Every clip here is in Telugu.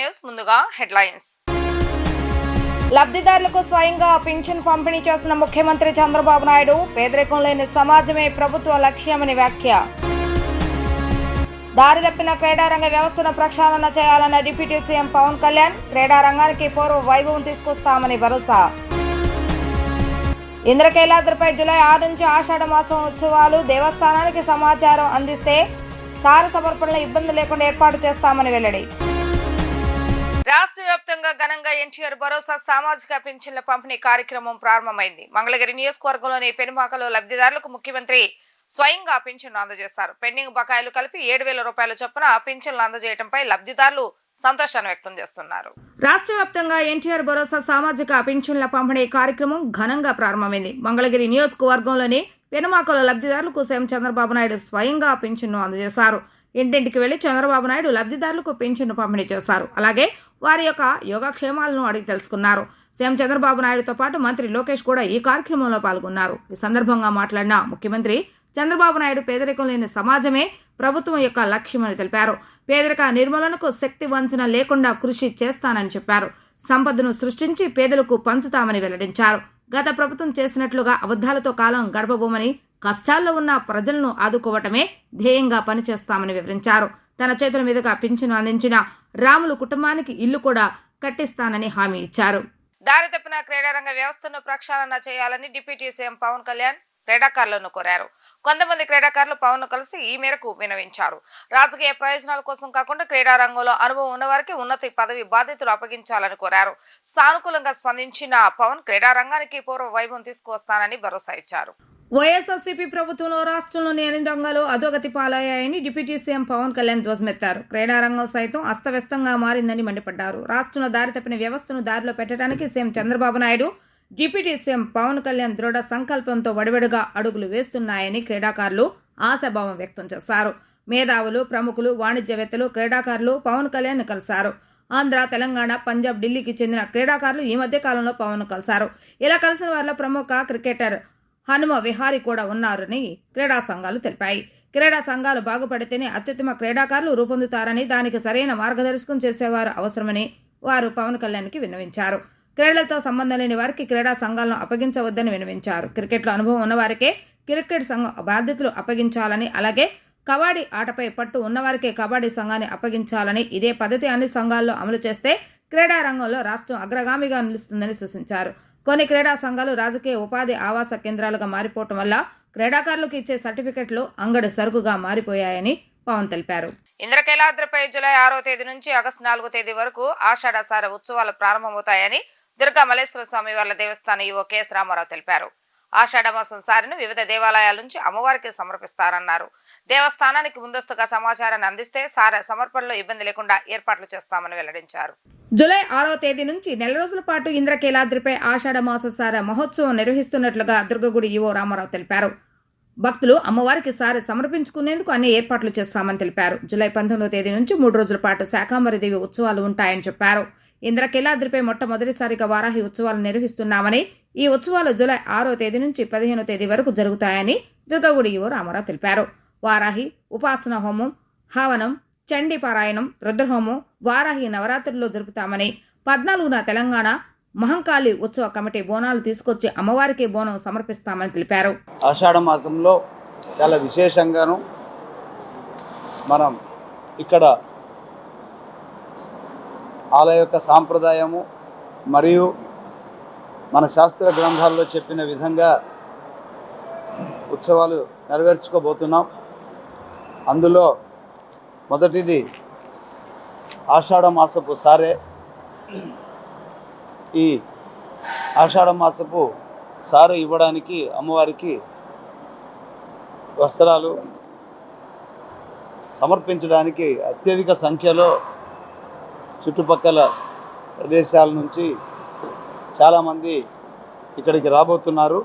న్యూస్ ముందుగా హెడ్లైన్స్. లబ్ధిదారులకు స్వయంగా పింఛన్ పంపిణీ చేస్తున్న ముఖ్యమంత్రి చంద్రబాబు నాయుడు పేదరికం లేని సమాజమే ప్రభుత్వ లక్ష్యమని వ్యాఖ్య. దారి తప్పిన క్రీడారంగ వ్యవస్థను ప్రక్షాళన చేయాలన్న డిప్యూటీ సీఎం పవన్ కళ్యాణ్ క్రీడా రంగానికి పూర్వ వైభవం తీసుకొస్తామని భరోసా. ఇంద్రకైలాద్రిపై జూలై ఆరు నుంచి ఆషాఢ మాసం ఉత్సవాలు దేవస్థానానికి సమాచారం అందిస్తే సార సమర్పణలో ఇబ్బంది లేకుండా ఏర్పాటు చేస్తామని వెల్లడి. రాష్ట్ర వ్యాప్తంగా ఘనంగా ఎన్టీఆర్ భరోసా సామాజిక పింఛన్ల పంపిణీ కార్యక్రమం ప్రారంభమైంది. మంగళగిరి నియోజకవర్గంలోని పెనుమాకలో లబ్ధిదారులకు ముఖ్యమంత్రి స్వయంగా పింఛన్లు అందజేస్తారు పెండింగ్ బకాయిలు కలిపి ఏడు వేల రూపాయల చొప్పున పింఛన్లు అందజేయడంపై లబ్ధిదారులు సంతోషాన్ని వ్యక్తం చేస్తున్నారు. రాష్ట్ర వ్యాప్తంగా ఎన్టీఆర్ భరోసా సామాజిక పింఛన్ల పంపిణీ కార్యక్రమం ఘనంగా ప్రారంభమైంది. మంగళగిరి నియోజకవర్గంలోని పెనుమాకల లబ్ధిదారులకు సీఎం చంద్రబాబు నాయుడు స్వయంగా పింఛన్ను అందజేశారు. ఇంటింటికి వెళ్ళి చంద్రబాబు నాయుడు లబ్ధిదారులకు పింఛన్ను పంపిణీ చేశారు. అలాగే వారి యొక్క యోగక్షేమాలను అడిగి తెలుసుకున్నారు. సీఎం చంద్రబాబు నాయుడుతో పాటు మంత్రి లోకేష్ కూడా ఈ కార్యక్రమంలో పాల్గొన్నారు. ఈ సందర్భంగా మాట్లాడిన ముఖ్యమంత్రి చంద్రబాబు నాయుడు పేదరికం లేని సమాజమే ప్రభుత్వం యొక్క లక్ష్యమని తెలిపారు. పేదరిక నిర్మూలనకు శక్తి వంచన లేకుండా కృషి చేస్తానని చెప్పారు. సంపదను సృష్టించి పేదలకు పంచుతామని వెల్లడించారు. గత ప్రభుత్వం చేసినట్లుగా అబద్ధాలతో కాలం గడపబోమని కష్టాల్లో ఉన్న ప్రజలను ఆదుకోవటమే ధ్యేయంగా పనిచేస్తామని వివరించారు. తన చేతుల మీదుగా పింఛను అందించిన రాములు కుటుంబానికి ఇల్లు కూడా కట్టిస్తానని హామీ ఇచ్చారు. దారి తప్పిన క్రీడారంగ వ్యవస్థను ప్రక్షాళన చేయాలని డిప్యూటీ సీఎం పవన్ కళ్యాణ్ క్రీడాకారులను కోరారు. కొంతమంది క్రీడాకారులు పవన్ కలిసి ఈ మేరకు వినవించారు. రాజకీయ ప్రయోజనాల కోసం కాకుండా క్రీడా రంగంలో అనుభవం ఉన్నవారికి ఉన్నత పదవి బాధ్యతలు అప్పగించాలని కోరారు. సానుకూలంగా స్పందించిన పవన్ క్రీడా రంగానికి పూర్వ వైభవం తీసుకువస్తానని భరోసా ఇచ్చారు. వైఎస్ఆర్సీపీ ప్రభుత్వంలో రాష్ట్రంలోని అన్ని రంగాలు అధోగతి పాలయ్యాయని డిప్యూటీ సీఎం పవన్ కళ్యాణ్ ధ్వజమెత్తారు. క్రీడారంగం సైతం అస్తవ్యస్తంగా మారిందని మండిపడ్డారు. రాష్ట్రంలో దారి తప్పిన వ్యవస్థను దారిలో పెట్టడానికి CM Chandrababu Naidu deputy CM Pawan Kalyan దృఢ సంకల్పంతో వడివడిగా అడుగులు వేస్తున్నాయని క్రీడాకారులు ఆశాభావం వ్యక్తం చేశారు. మేధావులు ప్రముఖులు వాణిజ్యవేత్తలు క్రీడాకారులు పవన్ కళ్యాణ్ కలిశారు. ఆంధ్ర తెలంగాణ పంజాబ్ ఢిల్లీకి చెందిన క్రీడాకారులు ఈ మధ్య కాలంలో పవన్ కలిశారు. ఇలా కలిసిన వారిలో ప్రముఖ క్రికెటర్ హనుమ విహారి కూడా ఉన్నారని క్రీడా సంఘాలు తెలిపాయి. క్రీడా సంఘాలు బాగుపడితేనే అత్యుత్తమ క్రీడాకారులు రూపొందుతారని దానికి సరైన మార్గదర్శకం చేసేవారు అవసరమని వారు పవన్ కళ్యాణ్కి విన్నవించారు. క్రీడలతో సంబంధం లేని వారికి క్రీడా సంఘాలను అప్పగించవద్దని విన్నవించారు. క్రికెట్లో అనుభవం ఉన్నవారికే క్రికెట్ సంఘం బాధ్యతలు అప్పగించాలని అలాగే కబడ్డీ ఆటపై పట్టు ఉన్నవారికే కబడ్డీ సంఘాన్ని అప్పగించాలని ఇదే పద్ధతి అన్ని సంఘాల్లో అమలు చేస్తే క్రీడా రంగంలో రాష్ట్రం అగ్రగామిగా నిలుస్తుందని సూచించారు కొన్ని క్రీడా సంఘాలు రాజకీయ ఉపాధి ఆవాస కేంద్రాలుగా మారిపోవటం వల్ల క్రీడాకారులకు ఇచ్చే సర్టిఫికెట్లు అంగడి సరుకుగా మారిపోయాయని పవన్ తెలిపారు. ఇంద్రకైలాద్రిపై జూలై ఆరో తేదీ నుంచి ఆగస్టు నాలుగో తేదీ వరకు ఆషాఢసార ఉత్సవాలు ప్రారంభమవుతాయని దుర్గా మల్లేశ్వర స్వామి వార్ల దేవస్థానం ఈవో కెఎస్ రామారావు తెలిపారు. ఆషాఢ మాసం సారిను వివిధ దేవాలయాల నుంచి అమ్మవారికి సమర్పిస్తారన్నారు. దేవస్థానానికి ముందస్తుగా సమాచారాన్ని అందిస్తే సార సమర్పణలో ఇబ్బంది లేకుండా ఏర్పాట్లు చేస్తామని వెల్లడించారు. జూలై ఆరో తేదీ నుంచి నెల రోజుల పాటు ఇంద్రకీలాద్రిపై ఆషాఢ సార మహోత్సవం నిర్వహిస్తున్నట్లుగా దుర్గగుడి ఈవో రామారావు తెలిపారు. భక్తులు అమ్మవారికి సారి సమర్పించుకునేందుకు అన్ని ఏర్పాట్లు చేస్తామని తెలిపారు. జూలై పంతొమ్మిదో తేదీ నుంచి మూడు రోజుల పాటు శాకాంబరి దేవి ఉత్సవాలు ఉంటాయని చెప్పారు. ఇంద్రకీలాద్రిపై మొట్టమొదటిసారిగా వారాహి ఉత్సవాలు నిర్వహిస్తున్నామని ఈ ఉత్సవాలు జూలై ఆరో తేదీ నుంచి పదిహేనో తేదీ వరకు జరుగుతాయని దుర్గగుడి యువ రామారావు తెలిపారు. వారాహి ఉపాసన హోమం హవనం చండీ పారాయణం రుద్రహోమం వారాహి నవరాత్రుల్లో జరుపుతామని పద్నాలుగున తెలంగాణ మహంకాళి ఉత్సవ కమిటీ బోనాలు తీసుకొచ్చి అమ్మవారికి బోనం సమర్పిస్తామని తెలిపారు. ఆషాఢ మాసంలో చాలా విశేషంగాను మనం ఇక్కడ ఆలయ యొక్క సాంప్రదాయము మరియు మన శాస్త్ర గ్రంథాల్లో చెప్పిన విధంగా ఉత్సవాలు నెరవేర్చుకోబోతున్నాం. అందులో మొదటిది ఆషాఢ మాసపు సారే. ఈ ఆషాఢ మాసపు సారు ఇవ్వడానికి అమ్మవారికి వస్త్రాలు సమర్పించడానికి అత్యధిక సంఖ్యలో చుట్టుపక్కల ప్రదేశాల నుంచి చాలామంది ఇక్కడికి రాబోతున్నారు.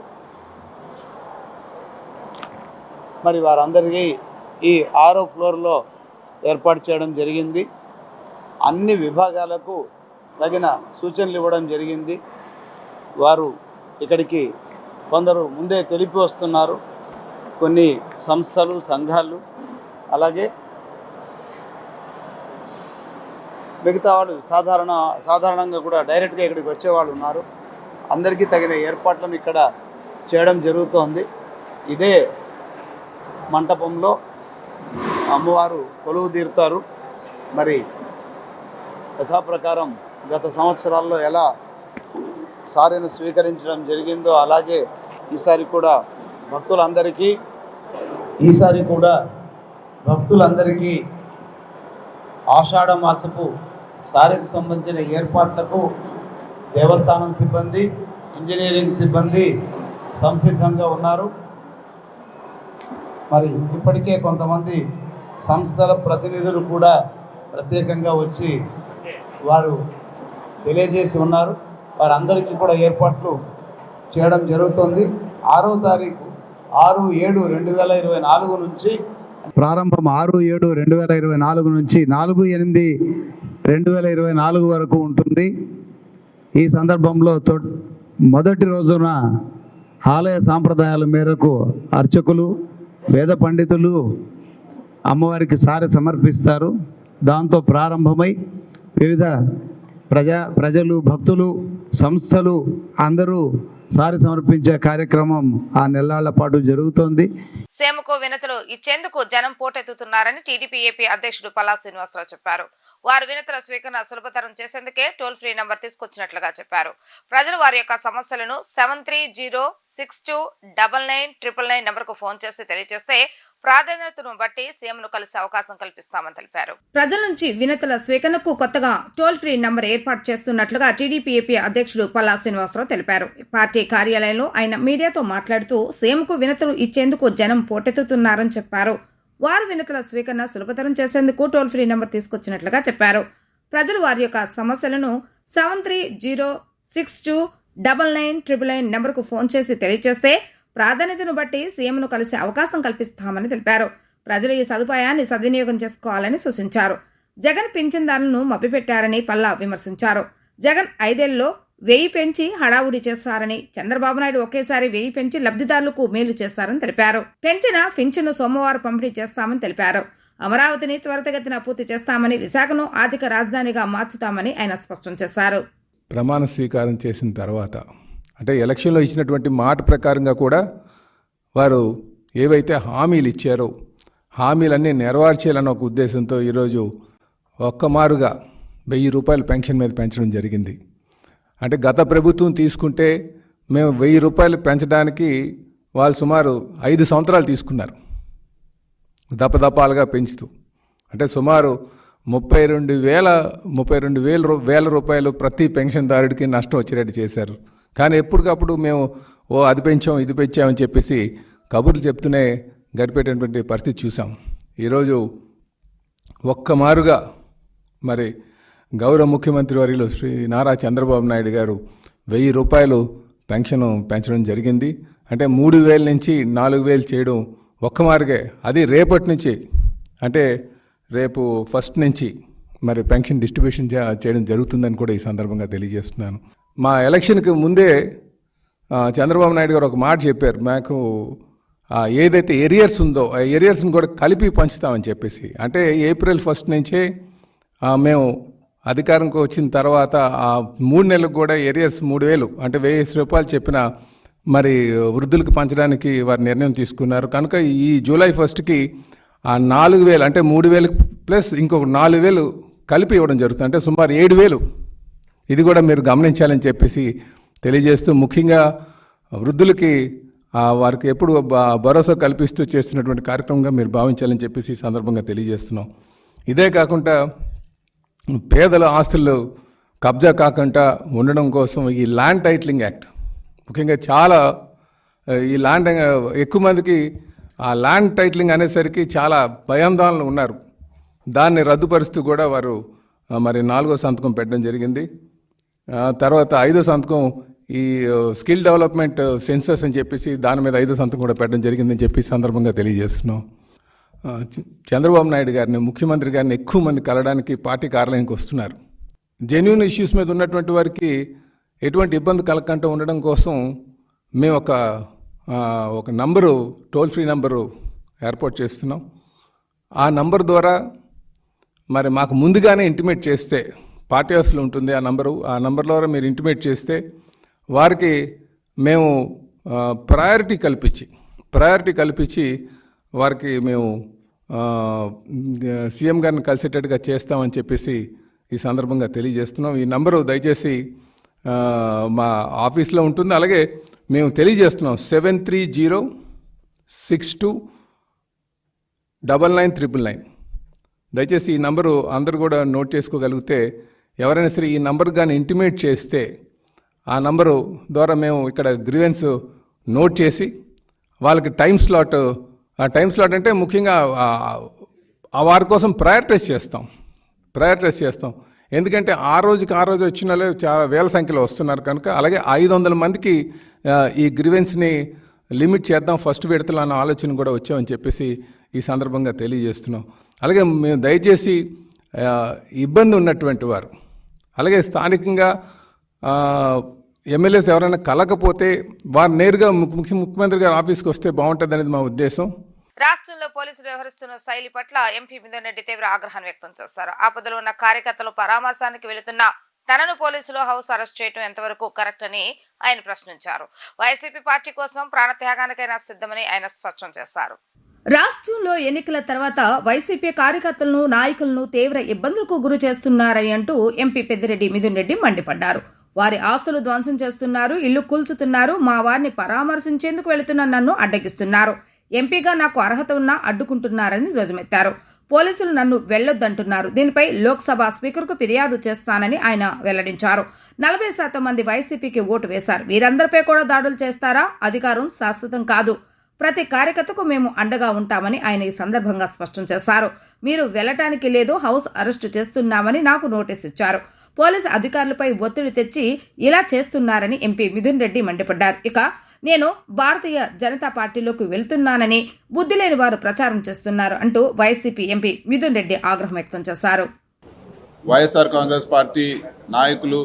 మరి వారందరికీ ఈ ఆరో ఫ్లోర్లో ఏర్పాటు చేయడం జరిగింది. అన్ని విభాగాలకు తగిన సూచనలు ఇవ్వడం జరిగింది. వారు ఇక్కడికి కొందరు ముందే తెలిపి వస్తున్నారు. కొన్ని సంస్థలు సంఘాలు అలాగే మిగతా వాళ్ళు సాధారణ సాధారణంగా కూడా డైరెక్ట్గా ఇక్కడికి వచ్చేవాళ్ళు ఉన్నారు. అందరికీ తగిన ఏర్పాట్లను ఇక్కడ చేయడం జరుగుతోంది. ఇదే మంటపంలో అమ్మవారు కొలువు తీరుతారు. మరి యథాప్రకారం గత సంవత్సరాల్లో ఎలా సారిను స్వీకరించడం జరిగిందో అలాగే ఈసారి కూడా భక్తులందరికీ ఈసారి కూడా భక్తులందరికీ ఆషాఢ మాసపు సారికి సంబంధించిన ఏర్పాట్లకు దేవస్థానం సిబ్బంది ఇంజనీరింగ్ సిబ్బంది సంసిద్ధంగా ఉన్నారు. మరి ఇప్పటికే కొంతమంది సంస్థల ప్రతినిధులు కూడా ప్రత్యేకంగా వచ్చి వారు తెలియజేసి ఉన్నారు. వారందరికీ కూడా ఏర్పాట్లు చేయడం జరుగుతుంది. ఆరో తారీఖు ఆరు ఏడు రెండు వేల ఇరవై నాలుగు నుంచి ప్రారంభం ఆరు ఏడు రెండు వేల ఇరవై నాలుగు నుంచి నాలుగు ఎనిమిది రెండు వేల ఇరవై నాలుగు వరకు ఉంటుంది. ఈ సందర్భంలో తొ మొదటి రోజున ఆలయ సాంప్రదాయాల మేరకు అర్చకులు వేద పండితులు అమ్మవారికి సారి సమర్పిస్తారు. దాంతో ప్రారంభమై వివిధ ప్రజా ప్రజలు భక్తులు సంస్థలు అందరూ సారి సమర్పించే కార్యక్రమం ఆ నెలాళ్ళ పాటు జరుగుతోంది. సేమకు వినతులు ఇచ్చేందుకు జనం పోటెత్తుతున్నారని టీడీపీ ఏపీ అధ్యక్షుడు పల్లా శ్రీనివాసరావు చెప్పారు. వారు వినతుల స్వీకరణ సులభతరం చేసేందుకే టోల్ ఫ్రీ నంబర్ తీసుకొచ్చినట్లుగా చెప్పారు. ప్రజలు వారి యొక్క సమస్యలను seven three zero six two double nine triple nine నంబర్కు ఫోన్ చేసి తెలియజేస్తే ప్రాధాన్యతను బట్టి సీఎంను కలిసే అవకాశం కల్పిస్తామని తెలిపారు. ప్రజల నుంచి వినతుల స్వీకరణకు కొత్తగా టోల్ ఫ్రీ నంబర్ ఏర్పాటు చేస్తున్నట్లుగా టీడీపీ ఏపీ అధ్యక్షుడు పల్లా శ్రీనివాసరావు తెలిపారు. పార్టీ కార్యాలయంలో ఆయన మీడియాతో మాట్లాడుతూ సీఎంకు వినతులు ఇచ్చేందుకు జనం పోటెత్తుతున్నారని చెప్పారు. వారు వినతుల స్వీకరణ సులభతరం చేసేందుకు టోల్ ఫ్రీ నంబర్ తీసుకొచ్చినట్లుగా చెప్పారు. ప్రజలు వారి యొక్క సమస్యలను seven three zero six two double nine triple nine నెంబర్కు ఫోన్ చేసి తెలియజేస్తే ప్రాధాన్యతను బట్టి సీఎంను కలిసే అవకాశం కల్పిస్తామని తెలిపారు. ప్రజలు ఈ సదుపాయాన్ని సద్వినియోగం చేసుకోవాలని సూచించారు. జగన్ పింఛన్దారులను మభ్యపెట్టారని పల్లా విమర్శించారు. జగన్ ఐదేళ్ళలో వెయ్యి పెంచి హడావుడి చేశారని చంద్రబాబు నాయుడు ఒకేసారి వెయ్యి పెంచి లబ్ధిదారులకు మేలు చేశారని తెలిపారు. పెంచిన పింఛను సోమవారం పంపిణీ చేస్తామని తెలిపారు. అమరావతిని త్వరితగతిన పూర్తి చేస్తామని విశాఖను ఆర్థిక రాజధానిగా మార్చుతామని ఆయన స్పష్టం చేశారు. ప్రమాణ స్వీకారం చేసిన తర్వాత అంటే ఎలక్షన్లో ఇచ్చినటువంటి మాట ప్రకారంగా కూడా వారు ఏవైతే హామీలు ఇచ్చారో హామీలన్నీ నెరవేర్చేయాలన్న ఒక ఉద్దేశంతో ఈరోజు ఒక్కమారుగా వెయ్యి రూపాయలు పెన్షన్ మీద పెంచడం జరిగింది. అంటే గత ప్రభుత్వం తీసుకుంటే మేము వెయ్యి రూపాయలు పెంచడానికి వాళ్ళు సుమారు ఐదు సంవత్సరాలు తీసుకున్నారు. దపదపాలుగా పెంచుతూ. అంటే సుమారు ముప్పై రెండు వేల ముప్పై రెండు వేల వేల రూపాయలు ప్రతి పెన్షన్దారుడికి నష్టం వచ్చేటట్టు చేశారు. కానీ ఎప్పటికప్పుడు మేము ఓ అది పెంచాం ఇది పెంచామని చెప్పేసి కబుర్లు చెప్తూనే గడిపేటటువంటి పరిస్థితి చూసాం. ఈరోజు ఒక్కమారుగా మరి గౌరవ ముఖ్యమంత్రి వర్యులు శ్రీ నారా చంద్రబాబు నాయుడు గారు వెయ్యి రూపాయలు పెన్షన్ పెంచడం జరిగింది. అంటే మూడు వేల నుంచి నాలుగు వేలు చేయడం ఒక్క మార్గే. అది రేపటి నుంచి అంటే రేపు ఫస్ట్ నుంచి మరి పెన్షన్ డిస్ట్రిబ్యూషన్ చేయడం జరుగుతుందని కూడా ఈ సందర్భంగా తెలియజేస్తున్నాను. మా ఎలక్షన్కి ముందే చంద్రబాబు నాయుడు గారు ఒక మాట చెప్పారు. మాకు ఏదైతే ఏరియర్స్ ఉందో ఆ ఏరియర్స్ని కూడా కలిపి పంచుతామని చెప్పేసి. అంటే ఏప్రిల్ ఫస్ట్ నుంచే మేము అధికారంకి వచ్చిన తర్వాత ఆ మూడు నెలలకు కూడా ఏరియర్స్ మూడు వేలు అంటే వెయ్యి రూపాయలు చెప్పిన మరి వృద్ధులకు పంచడానికి వారు నిర్ణయం తీసుకున్నారు. కనుక ఈ జూలై ఫస్ట్కి ఆ నాలుగు వేలు అంటే మూడు వేలు ప్లస్ ఇంకొక నాలుగు వేలు కలిపి ఇవ్వడం జరుగుతుంది. అంటే సుమారు ఏడు వేలు ఇది కూడా మీరు గమనించాలని చెప్పేసి తెలియజేస్తూ ముఖ్యంగా వృద్ధులకి వారికి ఎప్పుడు భరోసా కల్పిస్తూ చేస్తున్నటువంటి కార్యక్రమంగా మీరు భావించాలని చెప్పేసి ఈ సందర్భంగా తెలియజేస్తున్నాం. ఇదే కాకుండా పేదల ఆస్తులు కబ్జా కాకుండా ఉండడం కోసం ఈ ల్యాండ్ టైటిలింగ్ యాక్ట్ ముఖ్యంగా చాలా ఈ ల్యాండ్ ఎక్కువ మందికి ఆ ల్యాండ్ టైటిలింగ్ అనేసరికి చాలా భయాందోళనలు ఉన్నారు. దాన్ని రద్దుపరుస్తూ కూడా వారు మరి నాలుగో సంతకం పెట్టడం జరిగింది. తర్వాత ఐదో సంతకం ఈ స్కిల్ డెవలప్మెంట్ సెన్సస్ అని చెప్పేసి దాని మీద ఐదో సంతకం కూడా పెట్టడం జరిగిందని చెప్పి సందర్భంగా తెలియజేస్తున్నాం. చంద్రబాబు నాయుడు గారిని ముఖ్యమంత్రి గారిని ఎక్కువ మంది కలవడానికి పార్టీ కార్యాలయానికి వస్తున్నారు. జెన్యున్ ఇష్యూస్ మీద ఉన్నటువంటి వారికి ఎటువంటి ఇబ్బంది కలగకుండా ఉండడం కోసం మేము ఒక ఒక నంబరు టోల్ ఫ్రీ నంబరు ఏర్పాటు చేస్తున్నాం. ఆ నంబర్ ద్వారా మరి మాకు ముందుగానే ఇంటిమేట్ చేస్తే పార్టీ హౌస్లో ఉంటుంది ఆ నంబరు. ఆ నంబర్లో మీరు ఇంటిమేట్ చేస్తే వారికి మేము ప్రయారిటీ కల్పించి ప్రయారిటీ కల్పించి వారికి మేము సీఎం గారిని కలిసేటట్టుగా చేస్తామని చెప్పేసి ఈ సందర్భంగా తెలియజేస్తున్నాం. ఈ నంబరు దయచేసి మా ఆఫీస్లో ఉంటుంది. అలాగే మేము తెలియజేస్తున్నాం seven three zero six two double nine triple nine. దయచేసి ఈ నంబరు అందరు కూడా నోట్ చేసుకోగలిగితే ఎవరైనా సరే ఈ నంబర్ కానీ ఇంటిమేట్ చేస్తే ఆ నంబరు ద్వారా మేము ఇక్కడ గ్రీవెన్స్ నోట్ చేసి వాళ్ళకి టైం స్లాట్ ఆ టైం స్లాట్ అంటే ముఖ్యంగా ఆ- వారి కోసం ప్రయారిటైజ్ చేస్తాం. ప్రయారిటైజ్ చేస్తాం. ఎందుకంటే ఆ రోజుకి ఆ రోజు వచ్చిన చాలా వేల సంఖ్యలో వస్తున్నారు కనుక అలాగే ఐదు వందల మందికి ఈ గ్రీవెన్స్ని లిమిట్ చేద్దాం ఫస్ట్ విడతలు అన్న ఆలోచన కూడా వచ్చామని చెప్పేసి ఈ సందర్భంగా తెలియజేస్తున్నాం. అలాగే మేము దయచేసి ఇబ్బంది ఉన్నటువంటి వారు అలాగే స్థానికంగా ఎమ్మెల్యేస్ ఎవరైనా కలకపోతే వారు నేరుగా ముఖ్య ముఖ్యమంత్రి గారి ఆఫీస్కి వస్తే బాగుంటుంది అనేది మా ఉద్దేశం. రాష్ట్రంలో పోలీసులు వ్యవహరిస్తున్న శైలి పట్ల ఎంపీ మిథున్ తీవ్ర ఆగ్రహాన్ని వ్యక్తం చేశారు. ఆపదలో ఉన్న కార్యకర్తలు పరామర్శానికి వెళుతున్న తనను పోలీసులు హౌస్ అరెస్ట్ చేయడం ఎంతవరకు కరెక్ట్ అని ఆయన ప్రశ్నించారు. వైసీపీ పార్టీ కోసం ప్రాణత్యాగానికైనా సిద్ధమని ఆయన స్పష్టం చేశారు. రాష్ట్రంలో ఎన్నికల తర్వాత వైసీపీ కార్యకర్తలను నాయకులను తీవ్ర ఇబ్బందులకు గురి చేస్తున్నారని అంటూ ఎంపీ పెద్దిరెడ్డి మిథున్ రెడ్డి మండిపడ్డారు. వారి ఆస్తులు ధ్వంసం చేస్తున్నారు ఇల్లు కూల్చుతున్నారు మా వారిని పరామర్శించేందుకు వెళుతున్న నన్ను అడ్డగిస్తున్నారు. ఎంపీగా నాకు అర్హత ఉన్నా అడ్డుకుంటున్నారని ధ్వజమెత్తారు. పోలీసులు నన్ను వెళ్ళొద్దంటున్నారు దీనిపై లోక్సభ స్పీకర్కు ఫిర్యాదు చేస్తానని ఆయన వెల్లడించారు. నలభై శాతం మంది వైసీపీకి ఓటు వేశారు. వీరందరిపై కూడా దాడులు చేస్తారా? అధికారం శాశ్వతం కాదు. ప్రతి కార్యకర్తకు మేము అండగా ఉంటామని ఆయన ఈ సందర్భంగా స్పష్టం చేశారు. మీరు వెళ్ళటానికి లేదు హౌస్ అరెస్టు చేస్తున్నామని నాకు నోటీస్ ఇచ్చారు. పోలీసు అధికారులపై ఒత్తిడి తెచ్చి ఇలా చేస్తున్నారని ఎంపీ మిథున్ రెడ్డి మండిపడ్డారు. ఇక నేను భారతీయ జనతా పార్టీలోకి వెళ్తున్నానని బుద్ధి లేని వారు ప్రచారం చేస్తున్నారు అంటూ వైసీపీ ఎంపీ మిథున్ రెడ్డి ఆగ్రహం వ్యక్తం చేశారు. వైఎస్ఆర్ కాంగ్రెస్ పార్టీ నాయకులు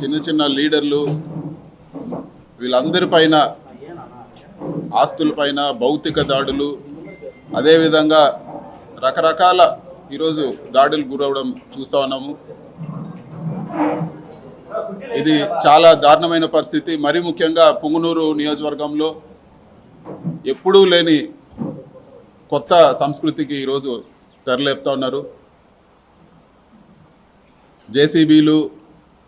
చిన్న చిన్న లీడర్లు వీళ్ళందరిపైన ఆస్తులపైన భౌతిక దాడులు అదేవిధంగా రకరకాల ఈరోజు దాడులు గురవడం చూస్తూ ఉన్నాము. ఇది చాలా దారుణమైన పరిస్థితి. మరీ ముఖ్యంగా పుంగునూరు నియోజకవర్గంలో ఎప్పుడూ లేని కొత్త సంస్కృతికి ఈరోజు తెరలేపుతా ఉన్నారు. జేసీబీలు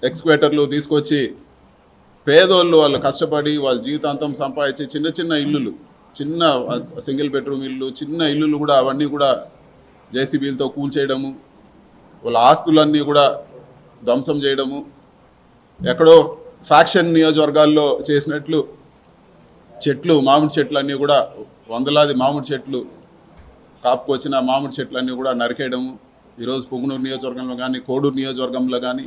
ఎక్స్క్వేటర్లు తీసుకొచ్చి పేదోళ్ళు వాళ్ళు కష్టపడి వాళ్ళ జీవితాంతం సంపాదించి చిన్న చిన్న ఇల్లులు చిన్న సింగిల్ బెడ్రూమ్ ఇల్లు చిన్న ఇల్లులు కూడా అవన్నీ కూడా జేసీబీలతో కూల్చేయడము వాళ్ళ ఆస్తులన్నీ కూడా ధ్వంసం చేయడము ఎక్కడో ఫ్యాక్షన్ నియోజకవర్గాల్లో చేసినట్లు చెట్లు మామిడి చెట్లు అన్నీ కూడా వందలాది మామిడి చెట్లు కాపుకొచ్చిన మామిడి చెట్లన్నీ కూడా నరికేయడము ఈరోజు పొంగునూరు నియోజకవర్గంలో కానీ కోడూరు నియోజకవర్గంలో కానీ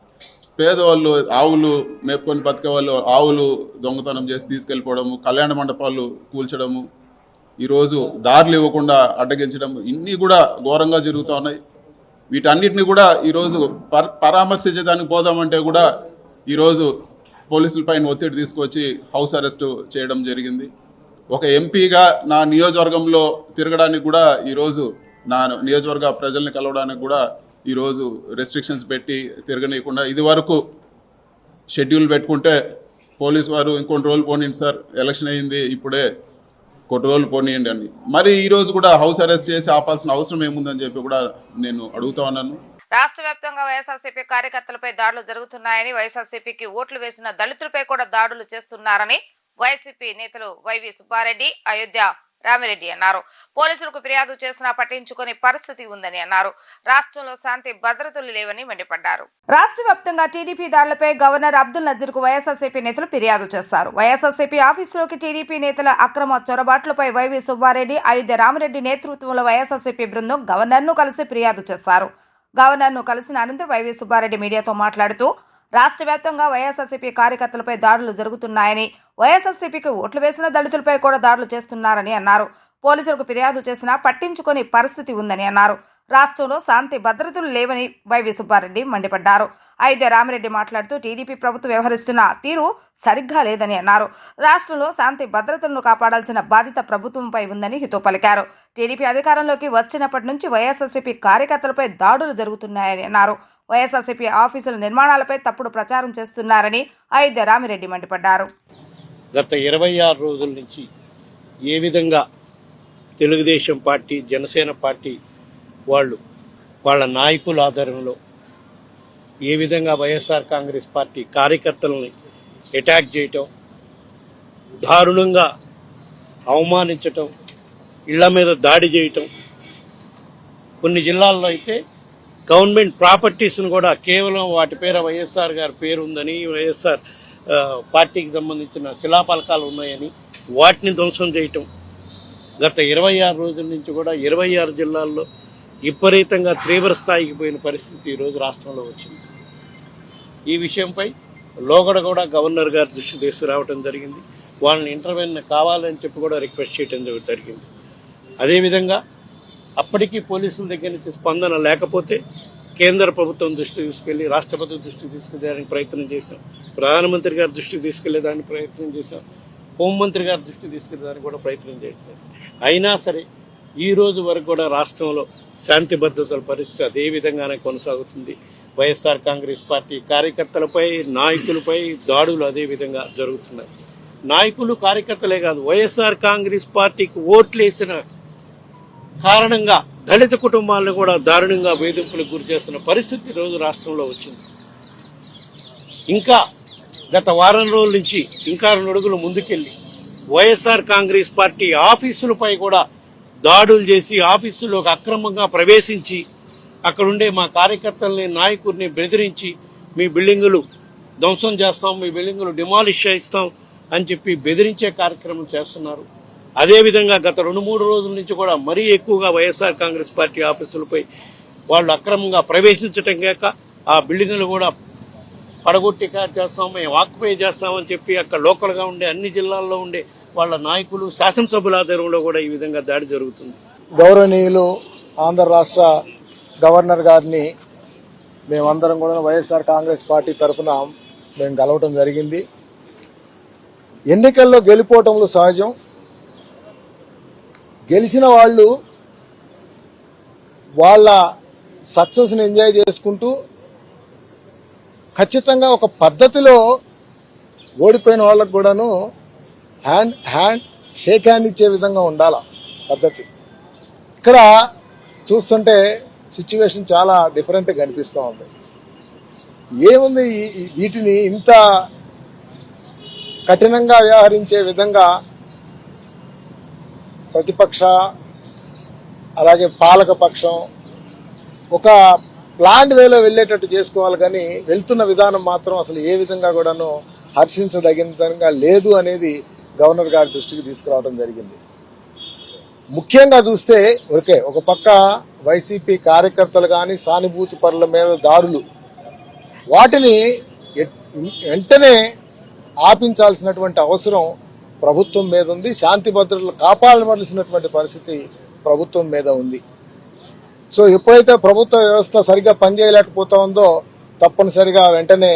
పేదవాళ్ళు ఆవులు మేపుకొని బతికే వాళ్ళు ఆవులు దొంగతనం చేసి తీసుకెళ్ళిపోవడము కళ్యాణ మండపాలు కూల్చడము ఈరోజు దారులు ఇవ్వకుండా అడ్డగించడం ఇన్ని కూడా ఘోరంగా జరుగుతూ ఉన్నాయి. వీటన్నిటిని కూడా ఈరోజు పర్ పరామర్శించడానికి పోదామంటే కూడా ఈరోజు పోలీసులపైన ఒత్తిడి తీసుకొచ్చి హౌస్ అరెస్ట్ చేయడం జరిగింది. ఒక ఎంపీగా నా నియోజకవర్గంలో తిరగడానికి కూడా ఈరోజు నా నియోజకవర్గ ప్రజల్ని కలవడానికి కూడా ఈరోజు రెస్ట్రిక్షన్స్ పెట్టి తిరగనీయకుండా ఇది వరకు షెడ్యూల్ పెట్టుకుంటే పోలీస్ వారు ఇంకొన్ని రోజులు పోనీయండి సార్. ఎలక్షన్ అయింది ఇప్పుడే కొన్ని రోజులు పోనీయండి అని. మరి ఈరోజు కూడా హౌస్ అరెస్ట్ చేసి ఆపాల్సిన అవసరం ఏముందని చెప్పి కూడా నేను అడుగుతా ఉన్నాను. రాష్ట్ర వ్యాప్తంగా వైఎస్ఆర్సీపీ కార్యకర్తలపై దాడులు జరుగుతున్నాయని వైఎస్ఆర్సీపీకి ఓట్లు వేసిన దళితులపై కూడా దాడులు చేస్తున్నారని వైసీపీ నేతలు వైవి సుబ్బారెడ్డి అయోధ్య రామిరెడ్డి అన్నారు. పోలీసులకు ఫిర్యాదు చేసినా పట్టించుకునే పరిస్థితి ఉందని అన్నారు. రాష్ట్రంలో శాంతి భద్రతలు లేవని మండిపడ్డారు. రాష్ట్ర వ్యాప్తంగా టీడీపీ దాడులపై గవర్నర్ అబ్దుల్ నజీర్కు వైఎస్ఆర్సీపీ నేతలు ఫిర్యాదు చేస్తారు. వైఎస్ఆర్సీపీ ఆఫీసులోకి టీడీపీ నేతల అక్రమ చొరబాట్లపై వైవి సుబ్బారెడ్డి అయోధ్య రామిరెడ్డి నేతృత్వంలో వైఎస్ఆర్సీపీ బృందం గవర్నర్ను కలిసి ఫిర్యాదు చేశారు గవర్నర్ను కలిసిన అనంతరం వైవి సుబ్బారెడ్డి మీడియాతో మాట్లాడుతూ రాష్ట్ర వ్యాప్తంగా వైఎస్ఆర్సీపీ కార్యకర్తలపై దాడులు జరుగుతున్నాయని వైఎస్ఆర్సీపీకి ఓట్లు వేసిన దళితులపై కూడా దాడులు చేస్తున్నారని అన్నారు. పోలీసులకు ఫిర్యాదు చేసినా పట్టించుకొని పరిస్థితి ఉందని అన్నారు. రాష్ట్రంలో శాంతి భద్రతలు లేవని వైవి సుబ్బారెడ్డి మండిపడ్డారు. అయితే రామిరెడ్డి మాట్లాడుతూ టీడీపీ ప్రభుత్వం వ్యవహరిస్తున్న తీరు సరిగ్గా లేదని అన్నారు. రాష్ట్రంలో శాంతి భద్రతలను కాపాడాల్సిన బాధ్యత ప్రభుత్వంపై ఉందని హితో పలికారు. టీడీపీ అధికారంలోకి వచ్చినప్పటి నుంచి వైఎస్ఆర్సీపీ కార్యకర్తలపై దాడులు జరుగుతున్నాయని అన్నారు. వైఎస్ఆర్సీపీ ఆఫీసుల నిర్మాణాలపై తప్పుడు ప్రచారం చేస్తున్నారని అయోధ్య రామిరెడ్డి మండిపడ్డారు. గత ఇరవై ఆరు రోజుల నుంచి ఏ విధంగా తెలుగుదేశం పార్టీ జనసేన పార్టీ వాళ్ళు వాళ్ళ నాయకుల ఆధారంలో ఏ విధంగా వైఎస్ఆర్ కాంగ్రెస్ పార్టీ కార్యకర్తలని అటాక్ చేయటం దారుణంగా అవమానించటం ఇళ్ళ మీద దాడి చేయటం కొన్ని జిల్లాల్లో అయితే గవర్నమెంట్ ప్రాపర్టీస్ను కూడా కేవలం వాటి పేర వైఎస్ఆర్ గారి పేరు ఉందని వైఎస్ఆర్ పార్టీకి సంబంధించిన శిలాఫలకాలు ఉన్నాయని వాటిని ధ్వంసం చేయటం. గత ఇరవై ఆరు రోజుల నుంచి కూడా ఇరవై ఆరు జిల్లాల్లో విపరీతంగా తీవ్ర స్థాయికి పోయిన పరిస్థితి ఈరోజు రాష్ట్రంలో వచ్చింది. ఈ విషయంపై లోగడ కూడా గవర్నర్ గారి దృష్టి తీసుకురావడం జరిగింది. వాళ్ళని ఇంటర్వెన్ కావాలని చెప్పి కూడా రిక్వెస్ట్ చేయడం జరిగింది. అదేవిధంగా అప్పటికీ పోలీసుల దగ్గర నుంచి స్పందన లేకపోతే కేంద్ర ప్రభుత్వం దృష్టికి తీసుకెళ్ళి రాష్ట్రపతి దృష్టికి తీసుకెళ్ళడానికి ప్రయత్నం చేశాం. ప్రధానమంత్రి గారి దృష్టికి తీసుకెళ్ళేదానికి ప్రయత్నం చేశాం. హోంమంత్రి గారి దృష్టికి తీసుకెళ్ళేదానికి కూడా ప్రయత్నం చేశాం. అయినా సరే ఈ రోజు వరకు కూడా రాష్ట్రంలో శాంతి భద్రతల పరిస్థితి అదే విధంగానే కొనసాగుతుంది. వైఎస్ఆర్ కాంగ్రెస్ పార్టీ కార్యకర్తలపై నాయకులపై దాడులు అదే విధంగా జరుగుతున్నాయి. నాయకులు కార్యకర్తలే కాదు వైఎస్ఆర్ కాంగ్రెస్ పార్టీకి ఓట్లేసిన కారణంగా దళిత కుటుంబాలను కూడా దారుణంగా వేధింపులకు గురి చేస్తున్న పరిస్థితి రోజు రాష్ట్రంలో వచ్చింది. ఇంకా గత వారం రోజుల నుంచి ఇంకా రెండు అడుగులు ముందుకెళ్ళి వైఎస్ఆర్ కాంగ్రెస్ పార్టీ ఆఫీసులపై కూడా దాడులు చేసి ఆఫీసులోకి అక్రమంగా ప్రవేశించి అక్కడుండే మా కార్యకర్తల్ని నాయకుడిని బెదిరించి మీ బిల్డింగులు ధ్వంసం చేస్తాం మీ బిల్డింగులు డిమాలిష్ చేస్తాం అని చెప్పి బెదిరించే కార్యక్రమం చేస్తున్నారు. అదేవిధంగా గత రెండు మూడు రోజుల నుంచి కూడా మరీ ఎక్కువగా వైఎస్ఆర్ కాంగ్రెస్ పార్టీ ఆఫీసులపై వాళ్ళు అక్రమంగా ప్రవేశించటం కాక ఆ బిల్డింగ్లు కూడా పడగొట్టి కార్ చేస్తాం మేము ఆక్యుపై చేస్తామని చెప్పి అక్కడ లోకల్గా ఉండే అన్ని జిల్లాల్లో ఉండే వాళ్ళ నాయకులు శాసనసభ్యుల ఆధ్వర్యంలో కూడా ఈ విధంగా దాడి జరుగుతుంది. గౌరవనీయులు ఆంధ్ర రాష్ట్ర గవర్నర్ గారిని మేమందరం కూడా వైఎస్ఆర్ కాంగ్రెస్ పార్టీ తరఫున మేము కలవటం జరిగింది. ఎన్నికల్లో గెలిపోవటంలో సహజం. గెలిచిన వాళ్ళు వాళ్ళ సక్సెస్ని ఎంజాయ్ చేసుకుంటూ ఖచ్చితంగా ఒక పద్ధతిలో ఓడిపోయిన వాళ్ళకు కూడాను హ్యాండ్ హ్యాండ్ షేక్ హ్యాండ్ ఇచ్చే విధంగా ఉండాల పద్ధతి. ఇక్కడ చూస్తుంటే సిచ్యువేషన్ చాలా డిఫరెంట్గా కనిపిస్తూ ఉంది. ఏముంది వీటిని ఇంత కఠినంగా వ్యవహరించే విధంగా ప్రతిపక్ష అలాగే పాలక పక్షం ఒక ప్లాంట్ వేలో వెళ్ళేటట్టు చేసుకోవాలి కానీ వెళ్తున్న విధానం మాత్రం అసలు ఏ విధంగా కూడాను హర్షించదగినంగా లేదు అనేది గవర్నర్ గారి దృష్టికి తీసుకురావడం జరిగింది. ముఖ్యంగా చూస్తే ఓకే ఒక పక్క వైసీపీ కార్యకర్తలు కానీ సానుభూతి పరుల మీద దాడులు వాటిని వెంటనే ఆపించాల్సినటువంటి అవసరం ప్రభుత్వం మీద ఉంది. శాంతి భద్రతలు కాపాడవలసినటువంటి పరిస్థితి ప్రభుత్వం మీద ఉంది. సో ఎప్పుడైతే ప్రభుత్వ వ్యవస్థ సరిగ్గా పనిచేయలేకపోతా ఉందో తప్పనిసరిగా వెంటనే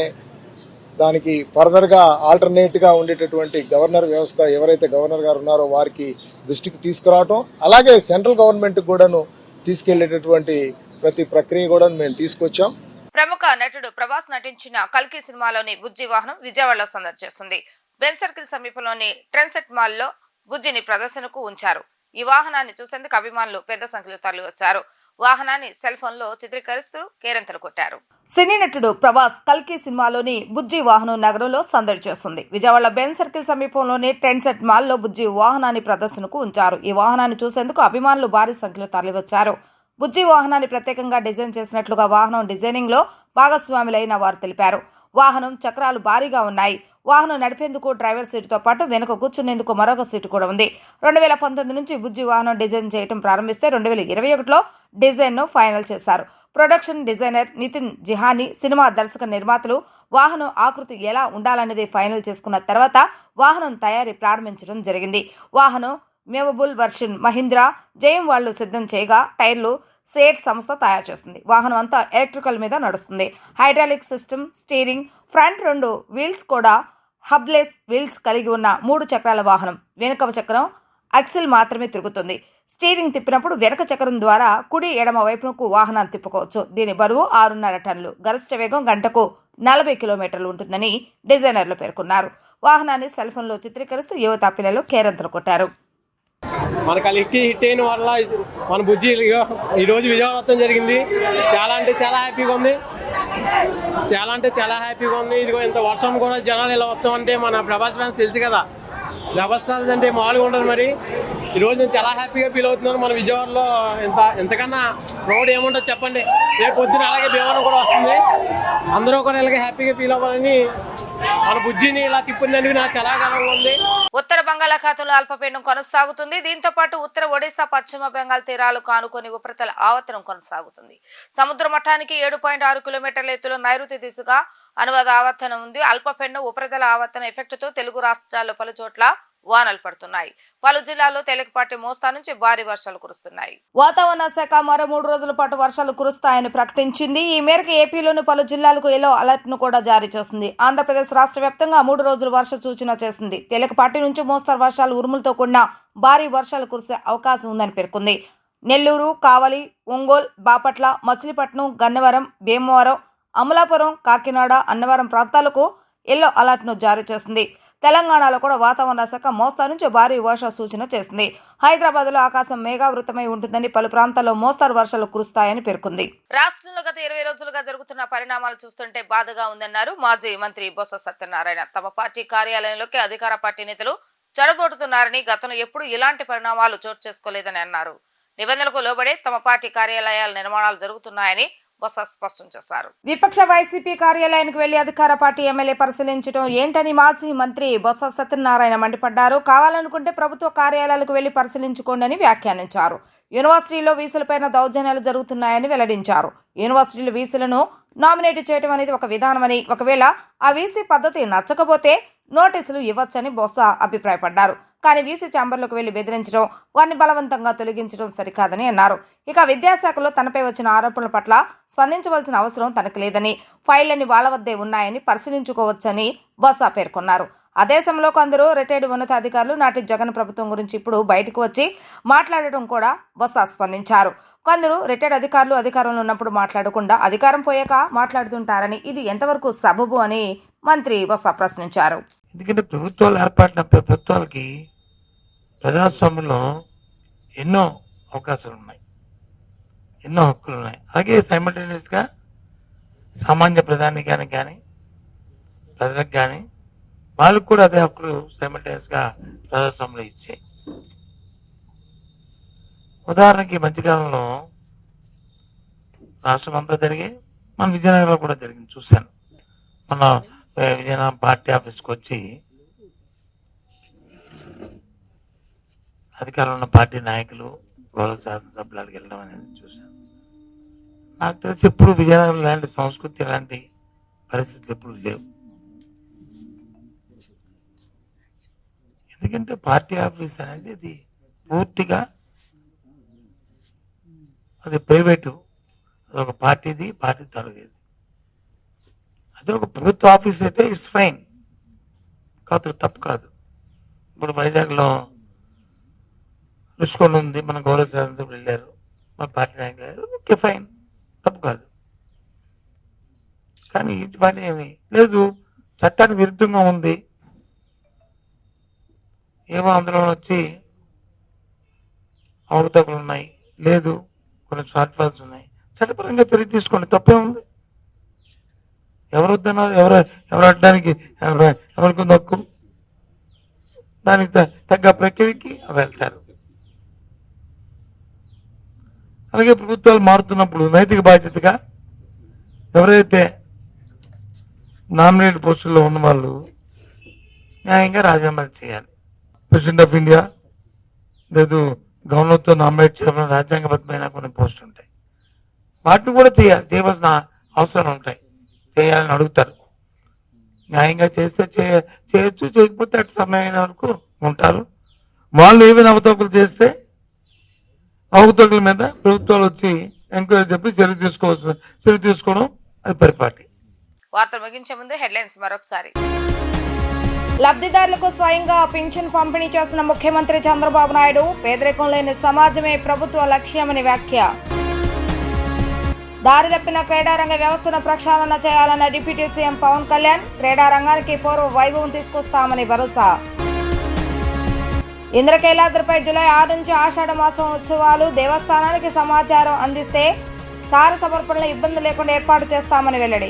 దానికి ఫర్దర్గా ఆల్టర్నేట్గా ఉండేటటువంటి గవర్నర్ వ్యవస్థ ఎవరైతే గవర్నర్ గారు ఉన్నారో వారికి దృష్టికి తీసుకురావటం అలాగే సెంట్రల్ గవర్నమెంట్ కూడాను తీసుకెళ్ళేటటువంటి ప్రతి ప్రక్రియ కూడా మేము తీసుకొచ్చాం. ప్రముఖ నటుడు ప్రభాస్ నటించిన కల్కి సినిమాలోని బుజ్జి వాహనం విజయవాడలో సందర్శిస్తుంది చేస్తుంది బెన్ సర్కిల్ సమీపంలోని ట్రెన్సెట్ మాల్లో బుజ్జిని ప్రదర్శనకు ఉంచారు. ఈ వాహనాన్ని చూసేందుకు అభిమానులు పెద్ద సంఖ్యలో తరలివచ్చారు. వాహనాన్ని సెల్ ఫోన్లో చిత్రీకరిస్తూ కేరింతలు కొట్టారు. సినీ నటుడు ప్రభాస్ కల్కి సినిమాలోని బుజ్జి వాహనం నగరంలో సందడి చేస్తుంది. విజయవాడ బెన్ సర్కిల్ సమీపంలోని ట్రెండ్సెట్ మాల్లో బుజ్జి వాహనాన్ని ప్రదర్శనకు ఉంచారు. ఈ వాహనాన్ని చూసేందుకు అభిమానులు భారీ సంఖ్యలో తరలివచ్చారు. బుజ్జి వాహనాన్ని ప్రత్యేకంగా డిజైన్ చేసినట్లుగా వాహనం డిజైనింగ్లో భాగస్వాములైన వారు తెలిపారు. వాహనం చక్రాలు భారీగా ఉన్నాయి. వాహనం నడిపేందుకు డ్రైవర్ సీటుతో పాటు వెనుక కూర్చునేందుకు మరొక సీటు కూడా ఉంది. రెండు వేల పంతొమ్మిది నుంచి బుజ్జి వాహనం డిజైన్ చేయడం ప్రారంభిస్తే రెండు వేల ఇరవై ఒకటిలో డిజైన్ను ఫైనల్ చేశారు. Production designer Nitin Zihani cinema దర్శక నిర్మాతలు వాహనం ఆకృతి ఎలా ఉండాలనేది ఫైనల్ చేసుకున్న తర్వాత వాహనం తయారీ ప్రారంభించడం జరిగింది. వాహనం మేవబుల్ వర్షన్ మహీంద్రా జయం వాళ్ళు సిద్ధం చేయగా టైర్లు సేట్ సంస్థ తయారు చేస్తుంది. వాహనం అంతా ఎలక్ట్రికల్ మీద నడుస్తుంది. హైడ్రాలిక్ సిస్టమ్ స్టీరింగ్ ఫ్రంట్ రెండు వీల్స్ కూడా హబ్లెస్ వీల్స్ కలిగి ఉన్న మూడు చక్రాల వాహనం. వెనుక చక్రం అక్సిల్ మాత్రమే తిరుగుతుంది. స్టీరింగ్ తిప్పినప్పుడు వెనక చక్రం ద్వారా కుడి ఎడమ వైపునకు వాహనాన్ని తిప్పుకోవచ్చు. దీని బరువు ఆరున్నర టన్నులు. గరిష్ట వేగం గంటకు నలభై కిలోమీటర్లు ఉంటుందని డిజైనర్లు పేర్కొన్నారు. వాహనాన్ని సెల్ ఫోన్లో చిత్రీకరిస్తూ యువత పిల్లలు కేరంతలు కొట్టారు. మన కలికి హిట్ అయిన వల్ల మన బుజ్జి ఈరోజు విజయవాడ జరిగింది. చాలా అంటే చాలా హ్యాపీగా ఉంది. చాలా అంటే చాలా హ్యాపీగా ఉంది. ఇదిగో ఇంత వర్షం కూడా జనాలు ఇలా వస్తామంటే మన ప్రభాస్ ఫ్యాన్స్ తెలుసు కదా. ప్రభాస్ అంటే మామూలుగా ఉండదు మరి. ఈరోజు నేను చాలా హ్యాపీగా ఫీల్ అవుతున్నాను. మన విజయవాడలో ఇంత ఇంతకన్నా రోడ్ ఏముంటుంది చెప్పండి. రేపు పొద్దున అలాగే భీమవరం కూడా వస్తుంది. అందరూ కూడా ఇలాగే హ్యాపీగా ఫీల్ అవ్వాలని మన బుజ్జిని ఇలా తిప్పిందందుకు నాకు చాలా గర్వంగా ఉంది. ఉత్తర బంగాళాఖాతంలో అల్పపీడనం కొనసాగుతుంది. దీంతో పాటు ఉత్తర ఒడిశా పశ్చిమ బెంగాల్ తీరాలకు ఆనుకొని ఉపరితల ఆవర్తనం కొనసాగుతుంది. సముద్ర మఠానికి ఏడు పాయింట్ ఆరు కిలోమీటర్ల ఎత్తులో నైరుతి దిశగా అనువాద ఆవర్తనం ఉంది. అల్పపెండ ఉపరితల ఆవర్తన ఎఫెక్ట్తో తెలుగు రాష్ట్రాల్లో పలు చోట్ల వానలు పడుతున్నాయి. పలు జిల్లాల్లో తేలికపాటి మోస్తా నుంచి భారీ వర్షాలు కురుస్తున్నాయి. వాతావరణ శాఖ మరో మూడు రోజుల పాటు వర్షాలు కురుస్తాయని ప్రకటించింది. ఈ మేరకు ఏపీలోని పలు జిల్లాలకు ఎల్లో అలర్ట్ను కూడా జారీ చేస్తుంది. ఆంధ్రప్రదేశ్ రాష్ట్ర వ్యాప్తంగా మూడు రోజులు వర్ష సూచన చేసింది. తేలికపాటి నుంచి మోస్తరు వర్షాలు ఉరుములతో కూడిన భారీ వర్షాలు కురిసే అవకాశం ఉందని పేర్కొంది. నెల్లూరు కావలి ఒంగోలు బాపట్ల మచిలీపట్నం గన్నవరం భీమవరం అమలాపురం కాకినాడ అన్నవరం ప్రాంతాలకు ఎల్లో అలర్ట్ను జారీ చేసింది తెలంగాణలో కూడా వాతావరణ శాఖ మోస్తారు నుంచి భారీ వర్ష సూచన చేసింది హైదరాబాద్లో ఆకాశం మేఘావృతమై ఉంటుందని పలు ప్రాంతాల్లో మోస్తారు వర్షాలు కురుస్తాయని పేర్కొంది. రాష్ట్రంలో గత ఇరవై రోజులుగా జరుగుతున్న పరిణామాలు చూస్తుంటే బాధగా ఉందన్నారు మాజీ మంత్రి బొత్స సత్యనారాయణ. తమ పార్టీ కార్యాలయంలోకి అధికార పార్టీ నేతలు చెడగొడుతున్నారని గతంలో ఎప్పుడు ఇలాంటి పరిణామాలు చోటు చేసుకోలేదని అన్నారు. నిబంధనలకు లోబడే తమ పార్టీ కార్యాలయాల నిర్మాణాలు జరుగుతున్నాయని బొత్స స్పష్టం చేశారు. విపక్ష వైసీపీ కార్యాలయానికి వెళ్ళి అధికార పార్టీ ఎమ్మెల్యే పరిశీలించడం ఏంటని మాజీ మంత్రి బొత్స సత్యనారాయణ మండిపడ్డారు. కావాలనుకుంటే ప్రభుత్వ కార్యాలయాలకు వెళ్ళి పరిశీలించుకోండి అని వ్యాఖ్యానించారు. యూనివర్సిటీలో వీసులపైన దౌర్జన్యాలు జరుగుతున్నాయని వెల్లడించారు. యూనివర్సిటీలు వీసులను నామినేట్ చేయడం అనేది ఒక విధానమని ఒకవేళ ఆ వీసీ పద్ధతి నచ్చకపోతే నోటీసులు ఇవ్వచ్చని బొత్స అభిప్రాయపడ్డారు. కానీ వీసీ ఛాంబర్లకు వెళ్ళి బెదిరించడం వారిని బలవంతంగా తొలగించడం సరికాదని అన్నారు. ఇక విద్యాశాఖలో తనపై వచ్చిన ఆరోపణల పట్ల స్పందించవలసిన అవసరం తనకు లేదని ఫైళ్ళని వాళ్ళ వద్దే ఉన్నాయని పరిశీలించుకోవచ్చని బొత్స పేర్కొన్నారు. అదే సమయంలో కొందరు రిటైర్డ్ ఉన్నతాధికారులు నాటి జగన్ ప్రభుత్వం గురించి ఇప్పుడు బయటకు వచ్చి మాట్లాడటం కూడా బొత్స స్పందించారు. కొందరు రిటైర్డ్ అధికారులు అధికారంలో ఉన్నప్పుడు మాట్లాడకుండా అధికారం పోయాక మాట్లాడుతుంటారని ఇది ఎంతవరకు సబబు అని మంత్రి బొత్స ప్రశ్నించారు. ఎందుకంటే ప్రభుత్వాలు ఏర్పడిన ప్రభుత్వాలకి ప్రజాస్వామ్యంలో ఎన్నో అవకాశాలు ఉన్నాయి ఎన్నో హక్కులు ఉన్నాయి అలాగే సైమల్టేనియస్గా సామాన్య ప్రధానికానికి కానీ ప్రజలకు కానీ వాళ్ళకు కూడా అదే హక్కులు సైమల్టేనియస్గా ప్రజాస్వామ్యంలో ఇచ్చాయి. ఉదాహరణకి ఈ మధ్యకాలంలో రాష్ట్రం అంతా జరిగి మన విజయనగరంలో కూడా జరిగింది. చూశాను. మన విజయనగరం పార్టీ ఆఫీస్కి వచ్చి అధికారంలో ఉన్న పార్టీ నాయకులు గౌరవ శాసనసభ్యులు అడిగి వెళ్ళడం అనేది చూశాను. నాకు తెలిసి ఎప్పుడు విజయనగరం లాంటి సంస్కృతి లాంటి పరిస్థితులు ఎప్పుడు లేవు. ఎందుకంటే పార్టీ ఆఫీస్ అనేది అది పూర్తిగా అది ప్రైవేటు అది ఒక పార్టీది పార్టీ తొలగేది అదే ఒక ప్రభుత్వ ఆఫీస్ అయితే ఇట్స్ ఫైన్. కాదు తప్పు కాదు. ఇప్పుడు వైజాగ్లో రుచుకొని ఉంది మన గౌరవ శాసనసభ్యులు వెళ్ళారు మా పార్టీ నాయకులు ఓకే ఫైన్ తప్పు కాదు. కానీ ఇటు పని ఏమి? లేదు చట్టానికి విరుద్ధంగా ఉంది. ఏమో ఆందోళన వచ్చి అవకతవకలు ఉన్నాయి. లేదు కొన్ని షార్ట్ ఫాల్స్ ఉన్నాయి. చట్టపరంగా తిరిగి తీసుకోండి తప్పే ఉంది. ఎవరు వద్దన్నారు ఎవరు ఎవరు అడ్డానికి ఎవరికి ఉంది హక్కు దానికి తగ్గ ప్రక్రియకి వెళ్తారు. అలాగే ప్రభుత్వాలు మారుతున్నప్పుడు నైతిక బాధ్యతగా ఎవరైతే నామినేట్ పోస్టుల్లో ఉన్న వాళ్ళు న్యాయంగా రాజీనామా చేయాలి. ప్రెసిడెంట్ ఆఫ్ ఇండియా లేదు గవర్నర్తో నామినేట్ చేయడం రాజ్యాంగబద్ధమైన కొన్ని పోస్టులు ఉంటాయి. వాటిని కూడా చేయాలి చేయవలసిన అవసరాలు ఉంటాయి. చేయాలని అడుగుతారు. న్యాయంగా చేస్తే చేయ చేయొచ్చు చేయకపోతే అటు సమయమైన వరకు ఉంటారు. వాళ్ళు ఏమైనా అవతవకలు చేస్తే అవతవకల మీద ప్రభుత్వాలు వచ్చి ఎంక్వైరీ చెప్పి చర్య తీసుకోవచ్చు చర్య తీసుకోవడం అది పరిపాటి. వార్తలు ముగించే ముందు హెడ్లైన్స్ మరొకసారి. లబ్ధిదారులకు స్వయంగా పింఛన్ పంపిణీ చేస్తున్న ముఖ్యమంత్రి చంద్రబాబు నాయుడు పేదరికం లేని సమాజమే ప్రభుత్వ లక్ష్యమని వ్యాఖ్య. దారి తప్పిన క్రీడారంగ వ్యవస్థను ప్రక్షాళన చేయాలన్న డిప్యూటీ సీఎం పవన్ కళ్యాణ్ క్రీడా రంగానికి పూర్వ వైభవం తీసుకొస్తామని భరోసా. ఇంద్రకైలాద్రిపై జూలై ఆరు నుంచి ఆషాఢ మాసం ఉత్సవాలు దేవస్థానానికి సమాచారం అందిస్తే సార సమర్పణలో ఇబ్బంది లేకుండా ఏర్పాటు చేస్తామని వెల్లడి.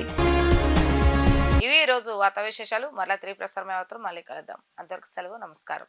ఇవి రోజు వార్తా విశేషాలు. మరలా త్రీ ప్రసారం అవుతారు మళ్ళీ కలుద్దాం. అంతవరకు సెలవు నమస్కారం.